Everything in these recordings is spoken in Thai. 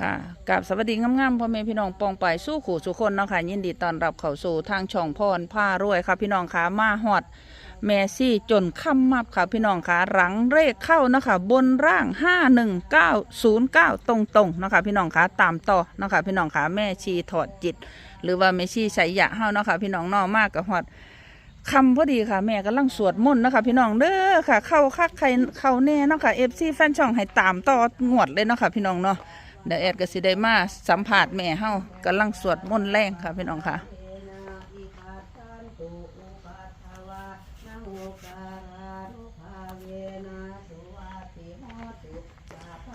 ค่ะกับสวัสดีงามๆพ่อแม่พี่น้องปองไปสู้ขู่สุคนเนาะค่ะยินดีต้อนรับเข้าสู่ทางช่องพรผ้ารวยค่ะ พี่น้องค่ะมาฮอดแมซี่จนค่ำมับค่ะพี่น้องค่ะหลังเลขเข้านะคะบนร่าง 51909 ตรงๆนะคะพี่น้องค่ะตามต่อนะคะพี่น้องค่ะแม่ชีถอดจิต หรือว่าแม่ชีใส่ยะเฮานะคะพี่น้องเนอมากกับฮอดคำพอดีค่ะแม่กำลังสวดมนต์นะคะพี่น้องเด้อค่ะ เข้าคักใครเข้าแน่นะคะเอฟซีแฟนช่องให้ตามต่องวดเลยนะคะพี่น้องเนาะ เดี๋ยวแอดก็สิได้มาสัมผัสแม่เฮากำลังสวดมนต์แรงค่ะพี่น้องค่ะ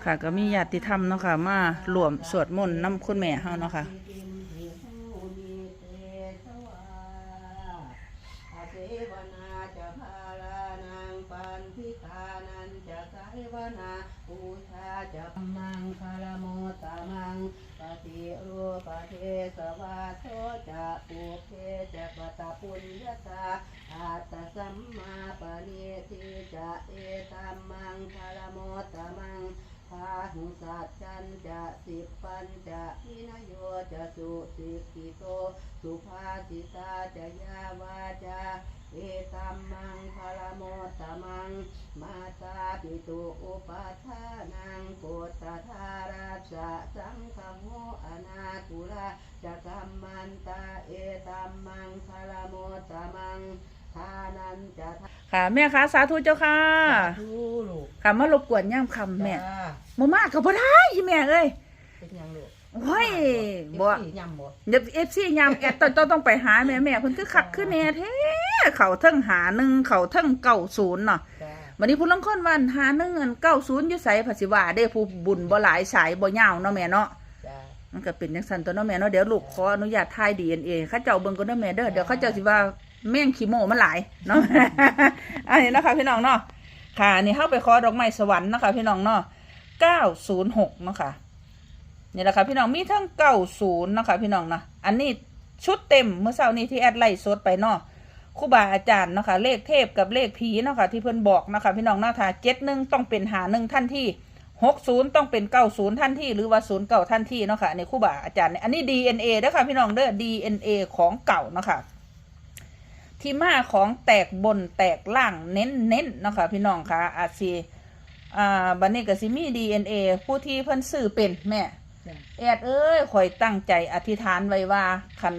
ค่ะก็มีญาติธรรมเนาะค่ะมารวมสวดมนต์นำคุณแม่เฮาเนาะค่ะ เสวนาจะพาลานังปันพิธานันจะสายวนาปูชาจะมังคารโมตามังปฏิ รูปเทสวาโทจะปุเพจะปตะปุญญาตาอาตสัมมาปณิทิจะเอตัมมังคารโมตมังพาหุสัจจันจะสิปัญจะพินโยจะสุสิกิโตสุภาสิตาจะยาวาจา เอตัมมังคารโมตมัง มาตาปิตุอุปาทานังปุตตธาราชะสังฆโมอนาคุระจะกัมมันตาเอตัมมังคารโมตมังทานันจะทาค่ะแม่คะสาธุเจ้าค่ะ ธุลูกค่ะมารบกวนย่ามคำแม่จ้าบ่มากก็บ่ได้อีแม่เอ้ยเป็นหยังลูกโอ้ยบ่เดี๋ยวสิยำบ่เดี๋ยวเอฟซียามแอดต้องต้องต้องไปหาแม่แม่เพิ่นคือคักคือแน่แท้ เขาเทิงหาหนึ่งเขาเทิงเก้าศูนย์เนาะจ้าวันนี้ผู้ลังคนวันหาหนึ่งเงินเก้าศูนย์อยู่ไสภาษีว่าได้ผู้บุญบ่หลายสายบ่ยาวเนาะแม่เนาะจ้ามันก็เป็นจังซั่นตัวเนาะแม่เนาะเดี๋ยวลูกขออนุญาตถ่าย DNA เขาเจ้าเบิ่งก่อนเด้อแม่เด้อเดี๋ยวเขาเจ้าสิว่าแม่งขี้โมมันหลายเนาะอันนี้นะคะพี่น้องเนาะค่ะอันนี่เฮาไปขอดอกไม้สวรรค์เนาะคะพี่น้องเนาะ906เนาะค่ะนี่แหละค่ะพี่น้องมีทั้ง90เนาะค่ะพี่น้องเนาะอันนี้ชุดเต็มเมื่อเช้านี้ที่แอดไลฟ์สดไปเนาะ ครูบาอาจารย์เนาะค่ะเลขเทพกับเลขผีเนาะค่ะที่เพิ่นบอกเนาะค่ะพี่น้องเนาะถ้า71ต้องเป็นหาหนึ่งท่านที่หกศูนย์ต้องเป็นเก้าศูนย์ท่านที่หรือว่าศูนย์เก่าท่านที่เนาะค่ะในครู่บาอาจารย์เนี่ยอันนี้ DNA เด้อค่ะพี่น้องเด้อ DNA ของเก่าเนาะค่ะที่มาของแตกบนแตกล่างเน้นเน้นๆเนาะค่ะพี่น้องค่ะอาจสิอ่าบันนี้ก็สิมี DNA ผู้ที่เพิ่นซื้อเป็นแม่จ้าแอดเอ้ยข่อยตั้งใจอธิษฐานไว้ว่าคัน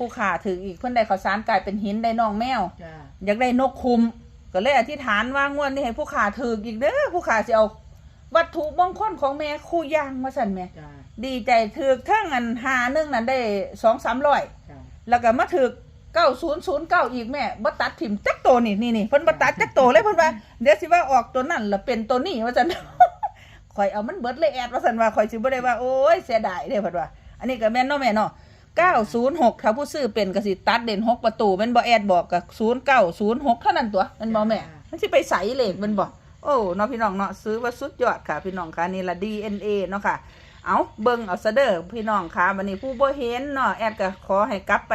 ผู้ขาถืออีกเพิ่นได้ข้าวสารกลายเป็นหินได้น้องแมว จ้าอยากได้นกคุม ก็เลยอธิษฐานว่างวดนี้ให้ผู้ขาถืออีกเด้อผู้ขาสิเอา วัตถุมงคลของแม่คู่ยางมาสั่นแม่จ้าดีใจถือทั้งอันหาหนึ่งนั้นได้สองสามร้อย จ้าแล้วก็มาถือเก้าศูนย์ศูนย์เก้าอีกแม่บัตัดถิ่มจักโตวนี่นี่นี่เพิ่นบัตัดจักโตวเลยเพิ่นว่าเดี๋ยวสิว่าออกตัวนั่นละเป็นตัวนี้ว่าสั่นข่อยเอามันเบิดเลยแอดว่าสั่นว่าข่อยสิบ่ได้ว่าโอ้ยเสียดายเด้เพิ่นว่า อันนี้ก็แม่นเนาะแม่เนาะ 906ถ้าผู้ซื้อเป็นก็สิตัดเด่น6ประตูแม่นบ่แอดบอกก็0906เท่านั้นตัวแม่นบ่แม่มันสิไปใส่เลขแมันบ่โอ้เนาะพี่น้องเนาะซื้อว่าสุดยอดค่ะ พี่น้องค่ะนี่ละ DNA เนาะค่ะ เอาเบิ่งเอาซะเด้อพี่น้องค่ะวันนี้ผู้บ่เห็นเนาะแอดก็ขอให้กลับไป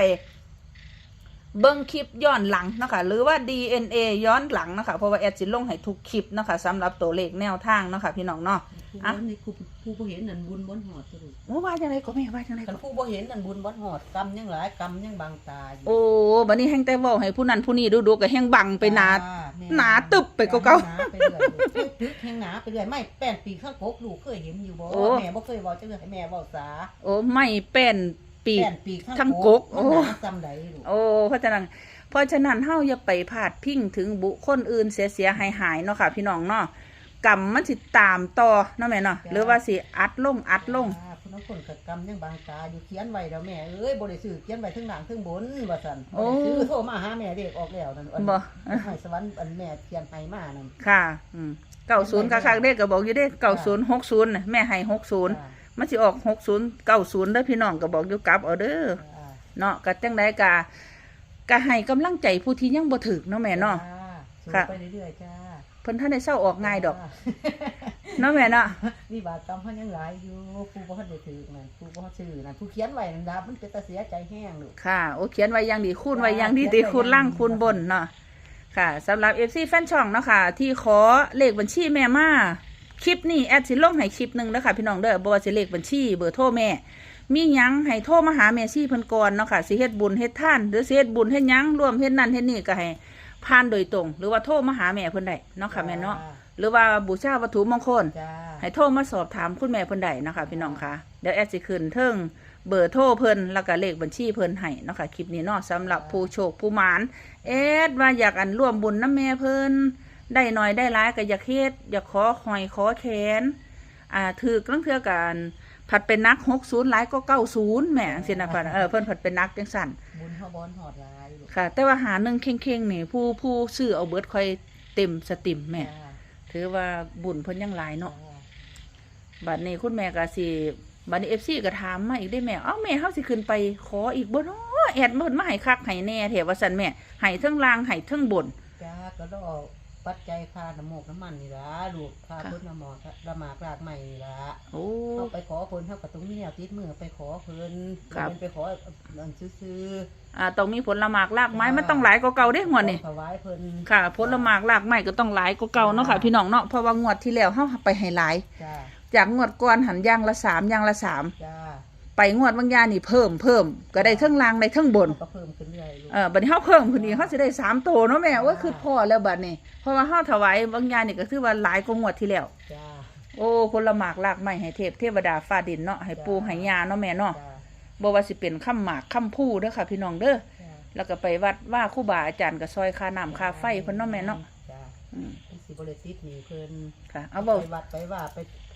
เบิ่งคลิปย้อนหลังเนาะคะหรือว่า DNA ย้อนหลังเนาะคะเพราะว่าแอดสิลงให้ทุกคลิปเนาะคะสำหรับตัวเลขแนวทางเนาะค่ะพี่น้องเนาะผู้อะบ่นี่ผู้ผู้บ่เห็นนั่นบุญบ่หอดตัวลูกโอ้ว่าจังไดก็แม่ว่าจังไดคันก็ผู้บ่เห็นนั่นบุญบ่หอดกรรมยังหลายกรรมยังบังตาอยู่โอ้บัดนี้แฮงแต่เว้าให้ผู้นั้นผู้นี้ดูๆก็แฮงบังไปหนาจ้แม่หนาตึบไปกว่าเก่า หนาไปเรื่อยลูกตึกแห้งหนาไปเรื่อยไม่แป้นปีข้างกกลูกเคยเห็นอยู่บ่โอ้ แม่บ่เคยเว้าจังเลยให้แม่เว้าสาโอ้ไม่เป็น ปีก แป้นปีข้างทั้งกกโอ้ มันหนาจำได้ลูกโอ้เพราะฉะนั้นเพราะฉะนั้นเฮาอย่าไปพาดพิงถึงบุคคลอื่นเสียเสียหายหายๆเนาะค่ะ พี่น้องเนาะกรรมมันสิตามต่อเนาะแม่เนาะหรือว่าสิอัดลงอัดลง อ่าคุณน้องคนกับกรรมยังบังตาอยู่เขียนไว้แล้วแม่เอ้ยบ่ได้ซื้อเขียนไว้ทั้งหลังทั้งบนว่าซั่นโอ้ บ่ได้ซื้อโทรมาหาแม่เด็กออกแล้วนั่นอันบ่ให้สวรรค์อันแม่เขียนให้มานั่นค่ะ อืมเก้าศูนย์คักๆเด้ก็บอกอยู่เด้เก้าศูนย์หกศูนย์แม่ให้หกศูนย์จ้า มันสิออกหกศูนย์เก้าศูนย์เด้อพี่น้องก็บอกอยู่กลับเอาเด้อจ้าเนาะก็จังไดกะก็ให้กำลังใจผู้ที่ยังบ่ถึกเนาะแม่เนาะสู้ค่ะไปเรื่อยๆจ้าเพิ่นท่านได้เศร้าออกง่ายดอกจ้าเนาะแม่เนาะวิบากกรรมเพิ่นยังหลายอยู่ผู้บ่ทันได้ถือนั่นผู้บ่ทันซื้อนั่นผู้เขียนไว้นั่นดาบมันจะตาเสียใจแห้งลูก ค่ะ โอเขียนไว้อย่างดีคูณไว้อย่างดีตีคูณล่างคูณบนเนาะค่ะสำหรับ FC แฟนช่องเนาะค่ะ ที่ขอเลขบัญชีแม่มา คลิปนี้แอดสิลงให้คลิปหนึงเด้อค่ะพี่น้องเด้อบ่ว่าสิเลขบัญชีเบอร์โทรแม่ มีหยังให้โทรมาหาแม่ซี่เพิ่นก่อนเนาะค่ะสิเฮ็ดบุญเฮ็ดทาน หรือสิเฮ็ดบุญเฮ็ดหยังร่วมเฮ็ดนั่นเฮ็ดนี่ก็ให้ผ่านโดยตรง หรือว่าโทรมาหาแม่เพิ่นได้เนาะค่ะแม่เนาะหรือว่าบูชาวัตถุมงคล จ้าให้โทรมาสอบถามคุณแม่เพิ่นได้เนาะคะพี่น้องคะเดี๋ยวแอดสิขึ้นเทิงเบอร์โทรเพิ่นแล้วก็เลขบัญชีเพิ่นให้เนาะค่ะคลิปนี้เนาะสำหรับผู้โชคผู้หมานแอดว่าอยากอันร่วมบุญน้ำแม่เพิ่น ได้หน่อยได้หลายก็อยากเฮ็ดอยากขอหอยขอแขนอ่าถือกลังเทือกันผัดเป็นนัก60หลายก็90แหม่จังซี่นะพันเออเพิ่นผัดเป็นนักจังสั่นบุญเฮาบอนหอดหลายลูกค่ะ แต่ว่าหาหนึงเข่งๆนี่ผู้ผู้ซื้อเอาเบิดค่อยเต็มสติมแม่จ้าถือว่าบุญเพิ่นยังหลายเนาะจ้บัดนี้คุณแม่ก็สิบัดนี้เอฟซีก็ถามมาอีกได้แม่เอ้าแม่เฮาสิขึ้นไปขออีกบ่เนาะแอดมันมาให้คักให้แน่แถว่าซั่นแม่ให้เทั้งลางให้เทั้งบนจ้าก็ต้องเอา ปัจจัยค่าน้ำมูกน้ำมันนี่ล่ะลูกค่าค่ะพุทธน้ำหมอละหมากรากใหม่นี่ล่ะโอ้ เขาไปขอเพิ่นเฮาก็ต้องมีแนวติดมือไปขอเพิ่นครับ เพิ่นไปขออันซื่ออ่าต้องมีผลละหมากรากไม้มันต้องหลายกว่าเก่าเด้ๆงวดนี่ถวายเพิ่น ค่ะ ผลละหมากรากไม้ก็ต้องหลายกว่าเก่าเนาะค่ะ พี่น้องเนาะเพราะว่างวดที่แล้วเฮาไปให้หลาย จ้า จากงวดก่อนหันอย่างละสามอย่างละสามจ้า ไปงวดบางอย่างนี่เพิ่มเพิ่มก็ได้เทั้งลางได้เทั้งบนเฮาก็เพิ่มขึ้นเรื่อยลูก เออบัดนี้เฮาเพิ่มคนนี้เฮาสิได้สามโตเนาะแม่ว่าคือพอแล้วบัดนี้เพราะว่าเฮาถวายบางอย่างนี่ก็คือว่าหลายกว่างวดที่แล้ว จ้า โอ้ผลหมากลากไม้ให้เทพเทวดาฟ้าดินเนาะให้ปูให้ยาเนาะแม่เนาะจ้าบ่ว่าสิเป็นคำหมากคำพูเด้อค่ะ พี่น้องเด้อจ้าแล้วก็ไปวัดว่าครูบาอาจารย์ก็ซอยค่าน้ำค่าไฟเพิ่นเนาะแม่เนาะจ้าอืมเพิ่นสิบ่ได้ติดหนี้เพิ่นค่ะเอาเว้าไปวัดไปว่าไปไป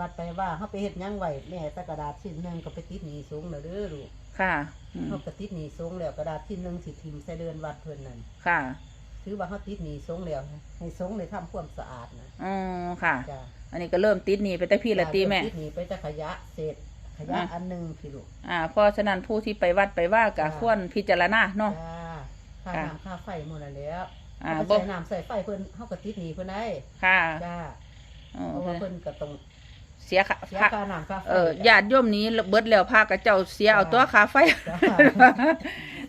วัดไปว่าเฮาไปเฮ็ดหยังไว้แม่แต่กระดาษชิ้นหนึงก็ไปติดหนี้สูงแล้วเด้อลูกค่ะอืมเฮาก็ติดหนี้สูงแล้วกระดาษชิ้นหนึงสิทิ่มใส่เดินวัดเพิ่นนั่นค่ะถือว่าเฮาติดหนี้สูงแล้วให้สูงได้ทำความสะอาดนะอ๋อค่ะ จ้าอันนี้ก็เริ่มติดหนี้ไปแต่พี่ละตีแม่ ติดหนี้ไปแต่ขยะเศษขยะอะ อันหนึงพี่ลูก อ่าเพราะฉะนั้นผู้ที่ไปวัดไปว่าก็จ้าควรพิจารณาเนาะ จ้าค่าค่ะ น้ำค่าไฟหมดแล้วแหล้วอ่าเอาไปบ่ใส่น้ำใส่ไฟเพิ่นเฮาก็ติดหนี้เพิ่นได้ค่ะจ้าอ๋อเพราะว่าเพิ่นก็ต้อง เสียค่ะเสียพระค่าน้ำค่าไฟเออญาติโยมนี้เบิดแล้วพากับเจ้าเสียเอาตัวค่าไฟจ้า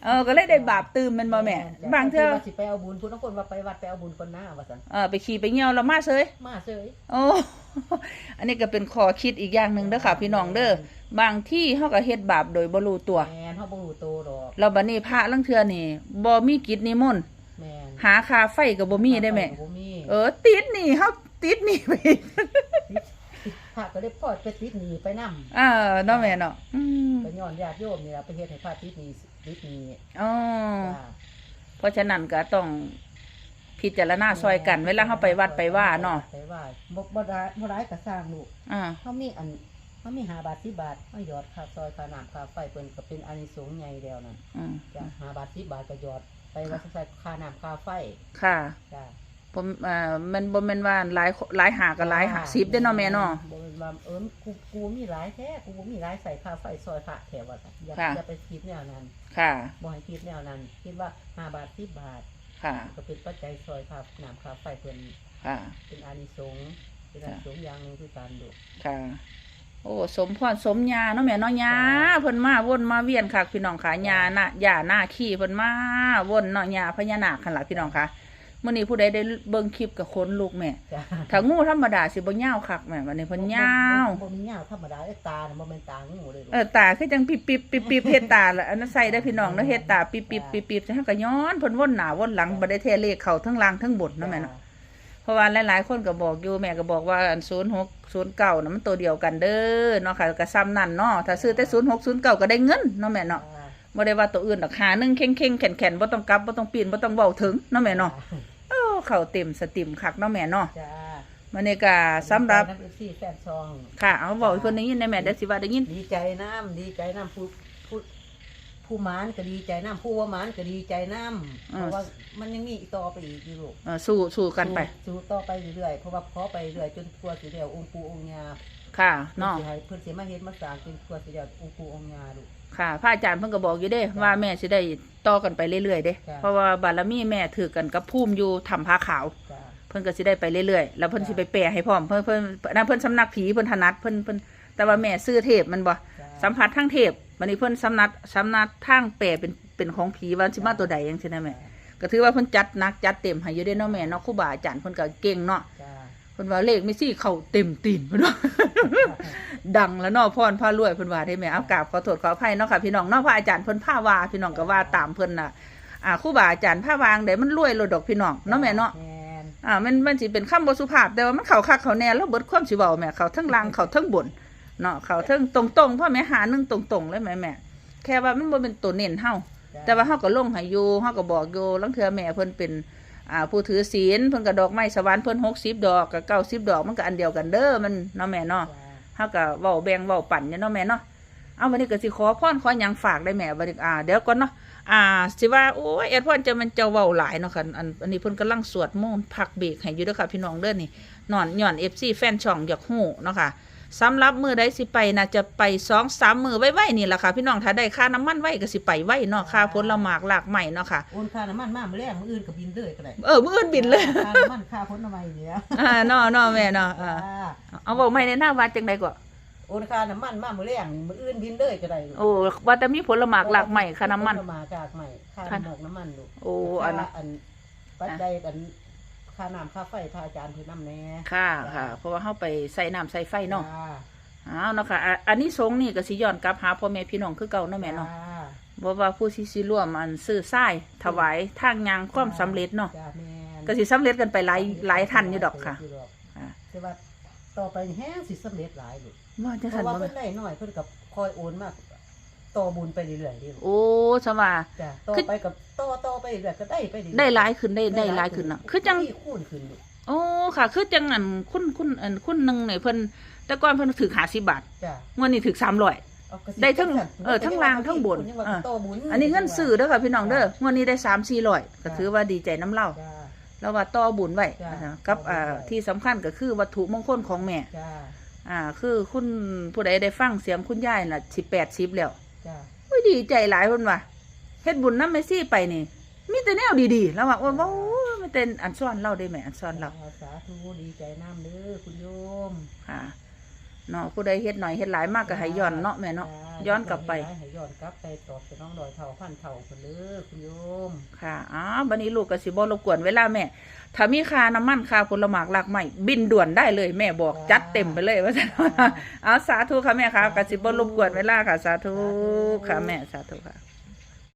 เออก็เลยได้บาปตื่มแมันบ่แม่ บางเทื่อว่าสิไปเอาบุญคุณต้องคนว่าไปวัดไปเอาบุญคนหน้าว่าซั่นเออไปขี่ไปเหี่ยวแล้วมาเซย มาเฉยโอ้ อันนี้ก็เป็นข้อคิดอีกอย่างหนึ่งเด้อค่ะพี่น้องเด้อ บางที่เฮาก็เฮ็ดบาปโดยบ่รู้ตัว แม่นเฮาบ่รู้โตดอก แล้วบัดนี้พระลังเทื่อนี่บ่มีกิจนิมนต์ แม่นหาค่าไฟก็บ่มีได้แม่ บ่มีเออ ติดหนี่เฮาติดหนี่ไปอีกพ ระก็ได้พอดไปติดหนี้ไปนำเออเนาะแม่เนาะอืมก็ย้อนญาติโยมนี่ล่ะไปเฮ็ดให้พระติดหนี้ติดหนี้อ๋อจ้าเพราะฉะนั้นก็ต้องพิจารณาซอยกันเวลาเฮาไปวัดไปว่าเนาะไปว่าบ่บ่ได้บ่ได้ก็สร้างลูกอ่าเขามีอันเขามีหาบาทสิบาทมาหยอดค่าซอยค่าน้ำค่าไฟเพิ่นก็เป็นอานิสงส์ใหญ่แล้วนั่นอืมจ้ะหาบาทสิบาทก็หยอดไปว่าใส่ค่าน้ำค่าไฟค่ะ จ้ะ ผมอ่ามันบ่แม่นว่าหลายหลายหาก็หลายหาสิบเด้อเนาะแม่เนาะ บ่แม่นว่าเอิ้นกูกูมีหลายแท้กูบ่มีหลายใส่ค่าไฟซอยพระแถวว่าซั่นอย่าค่ะ อย่าไปคิดแนวนั้นค่ะ บ่ให้คิดแนวนั้น คิดว่าห้าบาทสิบบาท ค่ะ ก็เป็นปัจจัยซอยค่าน้ำค่าไฟเพิ่นค่ะ เป็นอานิสงส์เป็นอานิสงส์อย่างหนึงคือการดู ค่ะ โอ้สมพรสมญาเนาะแม่เนาะญาเพิ่นมาวนมาเวียนค่ะพี่น้องค่ะญาน่ะญาหน้าขี้เพิ่นมาวนเนาะญาพญานาคคั่นล่ะพี่น้องค่ะ มื้อนี้ผู้ใดได้เบิ่งคลิปกับคนลูกแม่จ้ะถ้างูธรรมดาสิบ่ยาวคักแม่วันนี้เพิ่นยาวบ่มียาวธรรมดาไอ้ตาน่ะบ่แม่นตางูเลยลูกเออตาคือจังปิบปิบปิบปิบเฮ็ดตาละอันนั้นใส่ได้อพี่น้องเนาะเฮ็ดตาปิบปิบปิบปิบจังก็ย้อนเพิ่นวนหน้าวนหลังบ่ได้เทเลขเข้าทั้งล่างทั้งบนเนาะแม่เนาะ เพราะว่าหลายๆ คนก็บอกอยู่แม่ก็บอกว่าอันศูนย์หกศูนย์เก่านะมันตัวเดียวกันเด้อเนาะค่ะก็ซ้ำนั่นเนาะถ้าซื้อแต่ศูนย์หกศูนย์เก่าก็ได้เงินเนาะแม่เนาะบ่ได้ว่าตัวอื่นดอกหาหนึงเข่งๆแข็งๆบ่ต้องกลับบ่ต้องปีนบ่ต้องเว้าถึงเนาะแม่เนาะ เออเข้าเต็มสติมคักเนาะแม่เนาะจ้ามื้อนี้ก็สำหรับนักเอฟซีแฟนซอง ค่ะ เอาเว้าให้เพิ่นได้ยินได้แม่เดี๋ยวสิว่าได้ยิน ดีใจน้ำดีใจน้ำผู้ผู้ผู้หมานก็ดีใจน้ำผู้ว่าหมานก็ดีใจน้ำเพราะว่ามันยังมีอีกต่อไปอีกอยู่ลูกเออสู้สู้กันไปสู้ต่อไปเรื่อยๆเพราะว่าขอไปเรื่อยจนกลัวสิเดียวองค์ปู่องค์ยาค่ะเพิ่นเนาะสิให้เพิ่นสิมาเฮ็ดมาสร้างจนกลัวสิเดียวองค์ปู่องค์ยาลูก ค่ะพระอาจารย์เพิ่นก็บอกอยู่เด้ว่าแม่สิได้ต่อกันไปเรื่อยๆเด้ จ้ะ เพราะว่าบารมีแม่ถือกันกับภูมิอยู่ถ้ำผาขาว จ้าเพิ่นก็สิได้ไปเรื่อยๆ แล้วเพิ่นสิไปแปลให้พร้อม เพิ่นเพิ่นนั่นเพิ่นสำนักผีเพิ่นถนัดเพิ่นเพิ่นแต่ว่าแม่ซื้อเทพมันบ่จ้าสัมผัสทางเทพวันนี้เพิ่นสำนักสำนักทางแปลเป็นเป็นของผีว่าสิมาตัวใดจังซี่นะแม่ ก็ถือว่าเพิ่นจัดหนักจัดเต็มให้อยู่เด้เนาะแม่เนาะครูบาอาจารย์เพิ่นก็เก่งเนาะจ้าเพพิ่นว่าเลขไม่ซี่เข้าเต็มตีนเพิ่นว่าดังแล้วเนาะพรพารวยเพิ่นว่าได้แม่เอากราบขอโทษขออภัยเนาะค่ะพี่น้องเนาะพระอาจารย์เพิ่นพาว่าพี่น้องก็ว่าตามเพิ่นน่ะอ่าครูบาอาจารย์พาวางได้มันรวยโลดดอกพี่น้องเนาะแม่เนาะแม่นอ่ามันมันสิเป็นคำบ่สุภาพแต่ว่ามันเข้าคักเข้าแน่แล้วเบิดความสิเว้าแม่เข้าทั้งล่างเข้าทั้งบนเนาะเข้าทั้งตรงๆพ่อแม่หาหนึงตรงๆเลยแม่แม่แค่ว่ามันบ่เป็นตัวเน้นเฮาจ้ะแต่ว่าเฮาก็ลงให้อยู่เฮาก็บอกอยู่ลังเทื่อแม่เพิ่นเป็น อ่าผู้ถือศีลเพิ่นก็ดอกไม้สวรรค์เพิ่น60ดอกกับ90ดอกมันก็อันเดียวกันเด้อมันเนาะแม่เนาะจ้ะเฮาก็เว้าแบ่งเว้าปั่นอยู่เนาะแม่เนาะเอาวันนี้ก็สิขอพรขอหยังฝากได้แม่บัดนี้อ่าเดี๋ยวก่อนเนาะอ่าสิว่าโอ้ยแอดพรจะมันเจ้าเว้าหลายเนาะค่ะอันอันนี้เพิ่นกำลังสวดมนต์พักเบรกให้อยู่เด้อค่ะพี่น้องเด้อนี่นอนย้อน FC แฟนช่องอยากฮู้เนาะค่ะ สำหรับมือใดสิไปน่าจะไป2 3มือไว้ๆนี่ล่ะค่ะ พี่น้องถ้าได้ค่าน้ำมันไว้ก็สิไปไว้เนาะค่าผลหมากหลากใหม่เนาะค่ะโอนค่าน้ำมันมามื้อแรกมื้ออื่นก็บินเลยก็ได้เออมื้ออื่นบินเลยค่าน้ำมันค่าพ้นน้ำมันเนี่ยอ่าเนาะเนาะแม่เนาะอ่าจ้าเอาเว้าไม่ในหน้าวัดจังไดก็โอนค่าน้ำมันมามื้อแรกนี่มื้ออื่นบินเลยก็ได้โอ้ว่าแต่มีผลหมากหลากใหม่ค่าน้ำมันผลมากากใหม่ค่าค่าหมอกน้ำมันลูกโอ้อันนั้นค่าอันปัจจัยอัน ค่าน้ำค่าไฟค่าอาจารย์เพิ่นนำแน่ค่ะค่ะ เพราะว่าเฮาไปใส่น้ำใส่ไฟเนาะจ้อ้าวเนาะค่ะอะอันนี้สงส์นี่ก็สิย้อนกลับหาพ่อแม่พี่น้องคือเก่าเนาะแม่เนาะจ้บ่ว่าผู้ที่สิร่วมอันซื้อทรายถวายทางยางความสำเร็จเนาะจ้าแม่นก็สิสำเร็จกันไปหลายหลายทันอยู่ดอกค่ะยู่ดอกอ่า แต่ว่าต่อไปแห้งสิสำเร็จหลายลูกว่าจังเพซั่นราะว่าบ่เพิ่แม่นได้น้อยเพิ่นกับคอยโอนมากต่อบุญไปเรื่อยๆนี่ลูกโอ้สว่า จ้ะต่อไปกับต่อต่อ ไปเรื่อยๆก็ได้ไปเรื่อยๆได้หลายขึ้นได้ได้หลายขึ้นเนาะคือจังที่คูณขึ้นลูกโอ้ค่ะ คือจังอันคุณคุณอันคุณหนึงเนี่ยเพิ่นแต่ก่อนเพิ่นถือ50บาทจ้ะงวดนี้ถือ300เอากระสิได้ทั้งจัเออทั้งล่างทั้งบนยังว่าอ่าต่อบุญอันนี้เงินซื้อเด้อค่ะพี่น้องเด้องวดนี้ได้3 400ก็ถือว่าดีใจน้ำเล่าจ้าแล้วว่าต่อบุญไว้จ้ะนะคะกับต่อบุญอ่าไว้ ที่สำคัญก็คือวัตถุมงคลของแม่ จ้าอ่า คือคุณผู้ใดได้ฟังเสียงคุณยายน่ะสิแปดสิบแล้วจ้าอุ้ยดีใจหลายคนว่ะเฮ็ดบุญน้ำเมซี่ไปนี่ มีแต่แนวดีๆแล้วว่าโอ้โหมีแต่อันซ่อนเล่าได้ไหมอันซ่อนเล่าสาธุดีใจน้ำเด้อคุณโยมค่ะเนาะผู้ใดเฮ็ดหน่อยเฮ็ดหลายมากก็ให้ย้อนเนาะแม่เนาะจ้าย้อนกลับไปให้ย้อนกลับไปตอบสนองดอยเท่าพันเท่าคนเด้อคุณโยมค่ะอ๋อบัดนี้ลูกก็สิบ่รบกวนเวลาแม่ถ้ามีค่าน้ำมันค่าผลหมากหลากใหม่บินด่วนได้เลยแม่บอกจัดเต็มไปเลยว่าซั่นว่าเอาสาธุค่ะแม่ค่ะก็สิบ่รบกวนเวลาค่ะ สาธุค่ะแม่สาธุค่ะ